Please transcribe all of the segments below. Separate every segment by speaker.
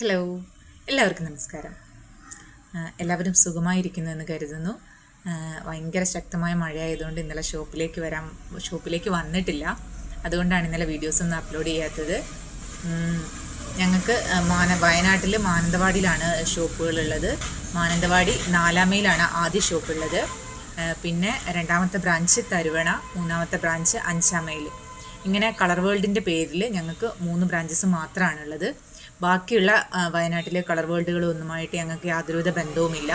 Speaker 1: Hello എല്ലാവർക്കും നമസ്കാരം. എല്ലാവരും സുഖമായിരിക്കുന്നു എന്ന് കരുതുന്നു. ഭയങ്കര ശക്തമായ മഴയായതുകൊണ്ട് ഇന്നലെ ഷോപ്പിലേക്ക് വരാൻ ഷോപ്പിലേക്ക് വന്നിട്ടില്ല. അതുകൊണ്ടാണ് ഇന്നലെ വീഡിയോസ് ഒന്നും അപ്ലോഡ് ചെയ്യാത്തത്. ഞങ്ങൾക്ക് മാന വയനാട്ടിൽ മാനന്തവാടിയിലാണ് ഷോപ്പുകളുള്ളത്. മാനന്തവാടി നാലാമയിലാണ് ആദ്യ ഷോപ്പുള്ളത്. പിന്നെ രണ്ടാമത്തെ ബ്രാഞ്ച് തരുവണ മൂന്നാമത്തെ ബ്രാഞ്ച് അഞ്ചാമയിൽ ഇങ്ങനെ കളർ വേൾഡിന്റെ പേരിൽ ഞങ്ങൾക്ക് മൂന്ന് ബ്രാഞ്ചസ് മാത്രമാണുള്ളത് ബാക്കിയുള്ള വയനാട്ടിലെ കളർ വേൾഡുകളൊന്നുമായിട്ട് ഞങ്ങൾക്ക് യാതൊരുവിധ ബന്ധവുമില്ല.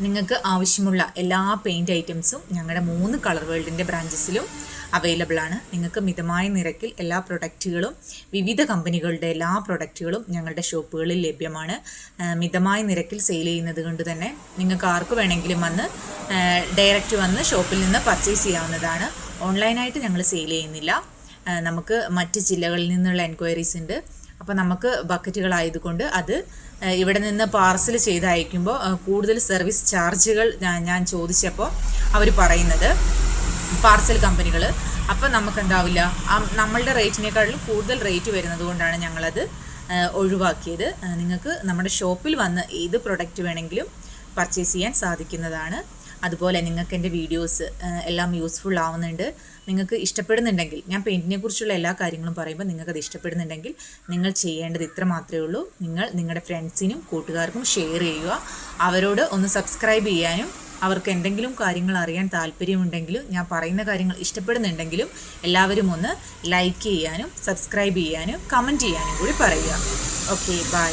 Speaker 1: നിങ്ങൾക്ക് ആവശ്യമുള്ള എല്ലാ പെയിന്റ് ഐറ്റംസും ഞങ്ങളുടെ മൂന്ന് കളർ വേൾഡിന്റെ ബ്രാഞ്ചസിലും അവൈലബിൾ ആണ്. നിങ്ങൾക്ക് മിതമായ നിരക്കിൽ എല്ലാ പ്രൊഡക്റ്റുകളും വിവിധ കമ്പനികളുടെ എല്ലാ പ്രൊഡക്റ്റുകളും ഞങ്ങളുടെ ഷോപ്പുകളിൽ ലഭ്യമാണ്. മിതമായ നിരക്കിൽ സെയിൽ ചെയ്യുന്നത് കൊണ്ട് തന്നെ നിങ്ങൾക്ക് ആർക്ക് വേണമെങ്കിലും വന്ന് ഡയറക്റ്റ് വന്ന് ഷോപ്പിൽ നിന്ന് പർച്ചേസ് ചെയ്യാവുന്നതാണ്. ഓൺലൈനായിട്ട് ഞങ്ങൾ സെയിൽ ചെയ്യുന്നില്ല. നമുക്ക് മറ്റ് ജില്ലകളിൽ നിന്നുള്ള എൻക്വയറീസ് ഉണ്ട്. അപ്പോൾ നമുക്ക് ബക്കറ്റുകളായതുകൊണ്ട് അത് ഇവിടെ നിന്ന് പാർസൽ ചെയ്ത് അയക്കുമ്പോൾ കൂടുതൽ സർവീസ് ചാർജുകൾ ഞാൻ- ചോദിച്ചപ്പോൾ അവർ പറയുന്നത് പാർസൽ കമ്പനികൾ അപ്പം നമുക്ക് എന്താവില്ല ആ നമ്മളുടെ റേറ്റിനേക്കാളും കൂടുതൽ റേറ്റ് വരുന്നത് കൊണ്ടാണ് ഞങ്ങളത് ഒഴിവാക്കിയത്. നിങ്ങൾക്ക് നമ്മുടെ ഷോപ്പിൽ വന്ന് ഏത് പ്രൊഡക്റ്റ് വേണമെങ്കിലും പർച്ചേസ് ചെയ്യാൻ സാധിക്കുന്നതാണ്. അതുപോലെ നിങ്ങൾക്ക് എന്റെ വീഡിയോസ് എല്ലാം യൂസ്ഫുൾ ആവുന്നുണ്ട്. നിങ്ങൾക്ക് ഇഷ്ടപ്പെടുന്നുണ്ടെങ്കിൽ ഞാൻ പെയിന്റിനെ കുറിച്ചുള്ള എല്ലാ കാര്യങ്ങളും പറയുമ്പോൾ നിങ്ങൾക്കത് ഇഷ്ടപ്പെടുന്നുണ്ടെങ്കിൽ നിങ്ങൾ ചെയ്യേണ്ടത് ഇത്ര മാത്രമേ ഉള്ളൂ. നിങ്ങൾ നിങ്ങളുടെ ഫ്രണ്ട്സിനും കൂട്ടുകാർക്കും ഷെയർ ചെയ്യുക. അവരോട് ഒന്ന് സബ്സ്ക്രൈബ് ചെയ്യാനും അവർക്ക് എന്തെങ്കിലും കാര്യങ്ങൾ അറിയാൻ താല്പര്യമുണ്ടെങ്കിലും ഞാൻ പറയുന്ന കാര്യങ്ങൾ ഇഷ്ടപ്പെടുന്നുണ്ടെങ്കിലും എല്ലാവരും ഒന്ന് ലൈക്ക് ചെയ്യാനും സബ്സ്ക്രൈബ് ചെയ്യാനും കമന്റ് ചെയ്യാനും കൂടി പറയുക. Okay bye